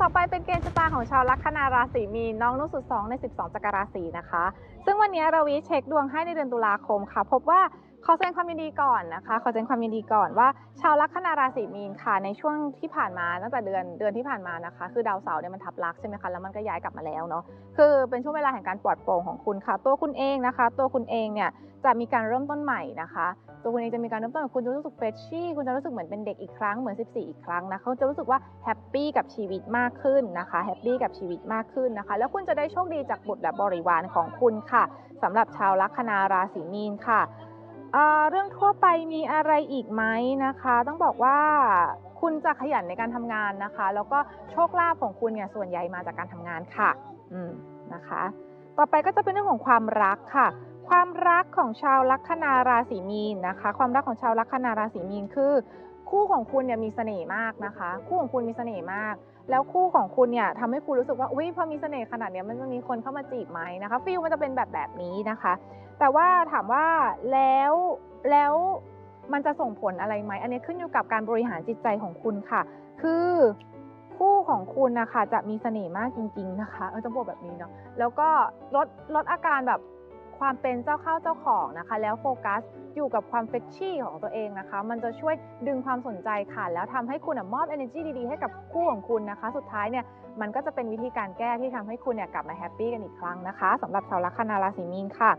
ต่อไปเป็นเกณฑ์ชะตาของชาวลัคนาราศีมีนน้องนุ่สุดสองใน 12 จักรราศีนะคะ ซึ่งวันนี้เราวิเช็คดวงให้ในเดือนตุลาคมค่ะ พบว่า ขอแสดงความยินดีก่อนนะคะ ขอแสดงความยินดีก่อนว่า ชาวลัคนาราศีมีนค่ะในช่วงที่ผ่านมาตั้งแต่เดือนเดือนที่ผ่านมานะคะ คือดาวเสาร์เนี่ยมันทับลักใช่ไหมคะแล้วมันก็ย้ายกลับมาแล้วเนาะคือเป็นช่วงเวลาแห่งการปลอดโปร่งของคุณค่ะ ตัวคุณเองนะคะ ตัวคุณเองเนี่ยจะมีการเริ่มต้นใหม่นะคะ ตัวคุณเองจะมีการเริ่มต้นคุณจะรู้สึกเฟรชชี่คุณจะรู้สึกเหมือนเป็นเด็กอีกครั้งเหมือน 14 อีกครั้งนะเขาจะรู้สึกว่าแฮปปี้กับชีวิตมากขึ้นนะคะแฮปปี้กับชีวิตมากขึ้นนะคะ แล้วคุณจะได้โชคดีจากบุตรและบริวารของคุณค่ะสำหรับชาวลัคนาราศีมีนค่ะ เรื่องทั่วไปมีอะไรอีกไหมนะคะ ต้องบอกว่าคุณจะขยันในการทำงานนะคะ แล้วก็โชคลาภของคุณเนี่ยส่วนใหญ่มาจากการทำงานค่ะ อืมนะคะ ต่อไปก็จะเป็นเรื่องของความรักค่ะ ความรักของชาวลัคนาราศีมีนนะคะ ความรักของชาวลัคนาราศีมีนคือ คู่ของคุณเนี่ยมีเสน่ห์มากนะคะ คู่ของคุณมีเสน่ห์มาก แล้วคู่ของคุณเนี่ยทำให้คุณรู้สึกว่าอุ้ยพอมีเสน่ห์ขนาดเนี้ยมันจะมีคนเข้ามาจีบไหมนะคะฟิลมันจะเป็นแบบแบบนี้นะคะ แต่ว่าถามว่าแล้วแล้วมันจะส่งผลอะไรไหม อันนี้ขึ้นอยู่กับการบริหารจิตใจของคุณค่ะ คือคู่ของคุณนะคะจะมีเสน่ห์มากจริง ๆ นะคะ เออจะบอกแบบนี้เนาะแล้วก็ลดลดอาการแบบ ความเป็นเจ้าเข้าเจ้าของนะคะ แล้วโฟกัสอยู่กับความเฟชชี่ของตัวเองนะคะ มันจะช่วยดึงความสนใจค่ะ แล้วทำให้คุณมอบ energy ดีๆ ให้กับคู่ของคุณนะคะ สุดท้ายเนี่ยมันก็จะเป็นวิธีการแก้ที่ทำให้คุณเนี่ยกลับมาแฮปปี้กันอีกครั้งนะคะสำหรับชาวลัคนาราศีมีนค่ะ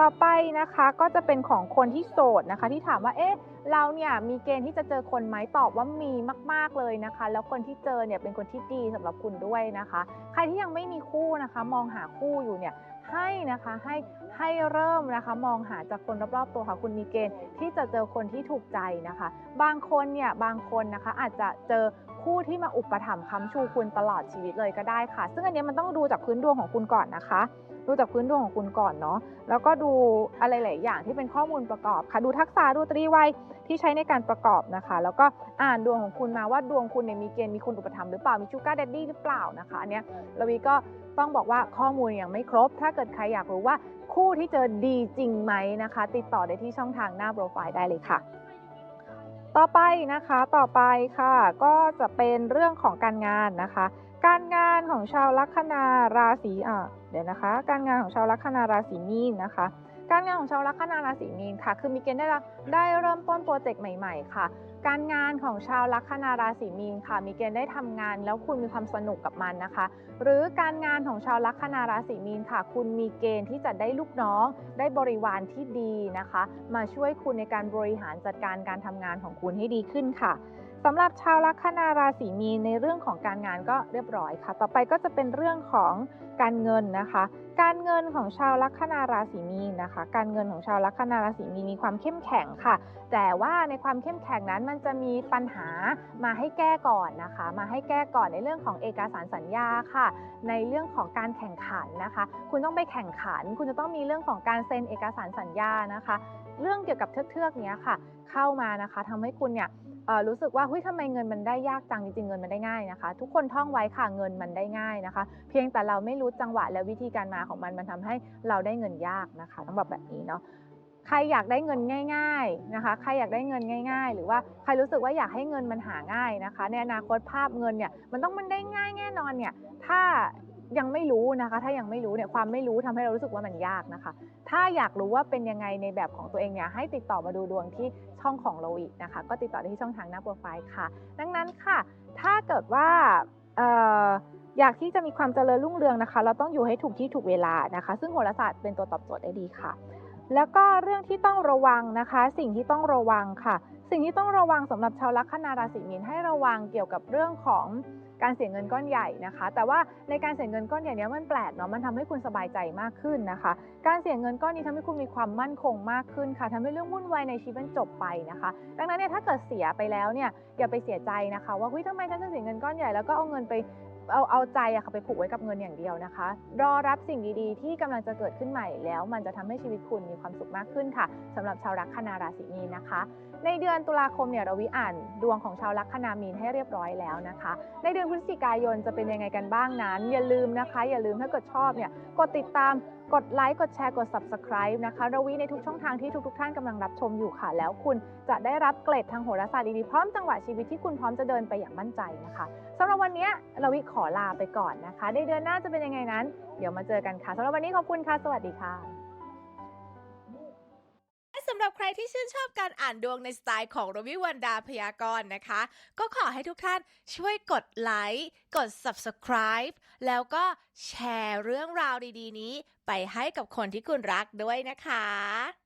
ต่อไปนะคะก็จะเป็นของคนที่โสดนะคะ ที่ถามว่าเอ๊ะเราเนี่ยมีเกณฑ์ที่จะเจอคนไหมตอบว่ามีมาก ๆเลยนะคะ แล้วคนที่เจอเนี่ยเป็นคนที่ดีสำหรับคุณด้วยนะคะ ใครที่ยังไม่มีคู่นะคะ มองหาคู่อยู่เนี่ย ให้นะคะให้ให้เริ่มนะคะมองหาจากคนรอบๆตัวค่ะคุณมีเกณฑ์ที่จะเจอคนที่ถูกใจนะคะ บางคนเนี่ยบางคนนะคะอาจจะเจอ คู่ที่มาอุปถัมภ์ค้ำชูคุณตลอดชีวิตเลยก็ได้ค่ะ ซึ่งอันนี้มันต้องดูจากพื้นดวงของคุณก่อนนะคะ ดูจากพื้นดวงของคุณก่อนเนาะแล้วก็ดูอะไรหลายอย่างที่เป็นข้อมูลประกอบค่ะดูทักษะดูตรีวัยที่ใช้ในการประกอบนะคะ แล้วก็อ่านดวงของคุณมาว่าดวงคุณเนี่ยมีเกณฑ์มีคุณอุปถัมภ์หรือเปล่ามีชูการ์เดดดี้หรือเปล่านะคะอันเนี้ยระวีก็ต้องบอกว่าข้อมูลยังไม่ครบ ถ้าเกิดใครอยากรู้ว่าคู่ที่เจอดีจริงไหมนะคะ ติดต่อได้ที่ช่องทางหน้าโปรไฟล์ได้เลยค่ะ ต่อไปนะคะต่อไปค่ะ ก็จะเป็นเรื่องของการงานนะคะ การงานของชาวลัคนาราศีอะเดี๋ยวนะคะ การงานของชาวลัคนาราศีมีนนะคะ การงานของชาวลัคนาราศีมีนค่ะ คือมีเกณฑ์ได้รับได้เริ่มต้นโปรเจกต์ใหม่ ๆ ค่ะการงานของชาวลัคนาราศีมีนค่ะ มีเกณฑ์ได้ทำงาน แล้วคุณมีความสนุกกับมันนะคะ หรือการงานของชาวลัคนาราศีมีนค่ะ คุณมีเกณฑ์ที่จะได้ลูกน้อง ได้บริวารที่ดีนะคะ มาช่วยคุณในการบริหารจัดการการทำงานของคุณให้ดีขึ้นค่ะ สำหรับชาวลัคนาราศีมีนในเรื่องของการงานก็เรียบร้อยค่ะ ต่อไปก็จะเป็นเรื่องของการเงินนะคะ การเงินของชาวลัคนาราศีมีนนะคะ การเงินของชาวลัคนาราศีมีนมีความเข้มแข็งค่ะ แต่ว่าในความเข้มแข็งนั้นมันจะมีปัญหามาให้แก้ก่อนนะคะ มาให้แก้ก่อนในเรื่องของเอกสารสัญญาค่ะ ในเรื่องของการแข่งขันนะคะ คุณต้องไปแข่งขัน คุณจะต้องมีเรื่องของการเซ็นเอกสารสัญญานะคะ เรื่องเกี่ยวกับเทือกๆนี้ค่ะ เข้ามานะคะทำให้คุณเนี่ย รู้สึกว่าเฮ้ยทำไมเงินมันได้ยากจังจริงๆเงินมันได้ง่ายนะคะ ทุกคนท่องไว้ค่ะเงินมันได้ง่ายนะคะ เพียงแต่เราไม่รู้จังหวะและวิธีการมาของมันมันทำให้เราได้เงินยากนะคะต้องบอกแบบนี้เนาะใครอยากได้เงินง่าย ๆนะคะ ใครอยากได้เงินง่าย ๆ หรือว่าใครรู้สึกว่าอยากให้เงินมันหาง่ายนะคะ ในอนาคตภาพเงินเนี่ยมันต้องมันได้ง่ายแน่นอนเนี่ยถ้า ยังไม่รู้นะคะ ถ้ายังไม่รู้เนี่ยความไม่รู้ทำให้เรารู้สึกว่ามันยากนะคะ ถ้าอยากรู้ว่าเป็นยังไงในแบบของตัวเองเนี่ยให้ติดต่อมาดูดวงที่ช่องของโลวินะคะ ก็ติดต่อได้ที่ช่องทางหน้าโปรไฟล์ค่ะ ดังนั้นค่ะ ถ้าเกิดว่าอยากที่จะมีความเจริญรุ่งเรืองนะคะ เราต้องอยู่ให้ถูกที่ถูกเวลานะคะ ซึ่งโหราศาสตร์เป็นตัวตอบโจทย์ได้ดีค่ะ แล้วก็เรื่องที่ต้องระวังนะคะ สิ่งที่ต้องระวังค่ะ สิ่งที่ต้องระวังสำหรับชาวลัคนาราศีมีนให้ระวังเกี่ยวกับเรื่องของการเสียเงินก้อนใหญ่นะคะ แต่ว่าในการเสียเงินก้อนใหญ่นี้มันแปลกเนาะมันทำให้คุณสบายใจมากขึ้นนะคะ การเสียเงินก้อนนี้ทำให้คุณมีความมั่นคงมากขึ้นค่ะทำให้เรื่องวุ่นวายในชีวิตมันจบไปนะคะ ดังนั้นเนี่ยถ้าเกิดเสียไปแล้วเนี่ยอย่าไปเสียใจนะคะ ว่าเฮ้ยทำไมฉันจะเสียเงินก้อนใหญ่แล้วก็เอาเงินไป เอาเอาใจอะค่ะไปผูกไว้กับเงินอย่างเดียวนะคะ รอรับสิ่งดีๆ ที่กำลังจะเกิดขึ้นใหม่แล้ว มันจะทำให้ชีวิตคุณมีความสุขมากขึ้นค่ะสำหรับชาวลัคนาราศีมีนนะคะ ในเดือนตุลาคมเนี่ยเราวิอ่านดวงของชาวลัคนามีนให้เรียบร้อยแล้วนะคะ ในเดือนพฤศจิกายนจะเป็นยังไงกันบ้างนั้น อย่าลืมนะคะ อย่าลืมถ้าเกิดชอบเนี่ยกดติดตามกดไลค์กดแชร์กด subscribe นะคะเราวิในทุกช่องทางที่ทุกๆ ท่านกำลังรับชมอยู่ค่ะ แล้วคุณจะได้รับเกรดทางโหราศาสตร์ดีๆพร้อมจังหวะชีวิตที่คุณพร้อมจะเดินไปอย่างมั่นใจนะคะสำหรับวันนี้เราวิขออลาไปก่อนนะคะ ในเดือนหน้าจะเป็นยังไงนั้น เดี๋ยวมาเจอกันค่ะสำหรับวันนี้ขอบคุณค่ะ สวัสดีค่ะและสำหรับใครที่ชื่นชอบการอ่านดวงในสไตล์ของรวิวันดาพยากรณ์นะคะ ก็ขอให้ทุกท่านช่วยกดไลค์กด subscribe แล้วก็แชร์เรื่องราวดีๆ นี้ ไปให้กับคนที่คุณรักด้วยนะคะ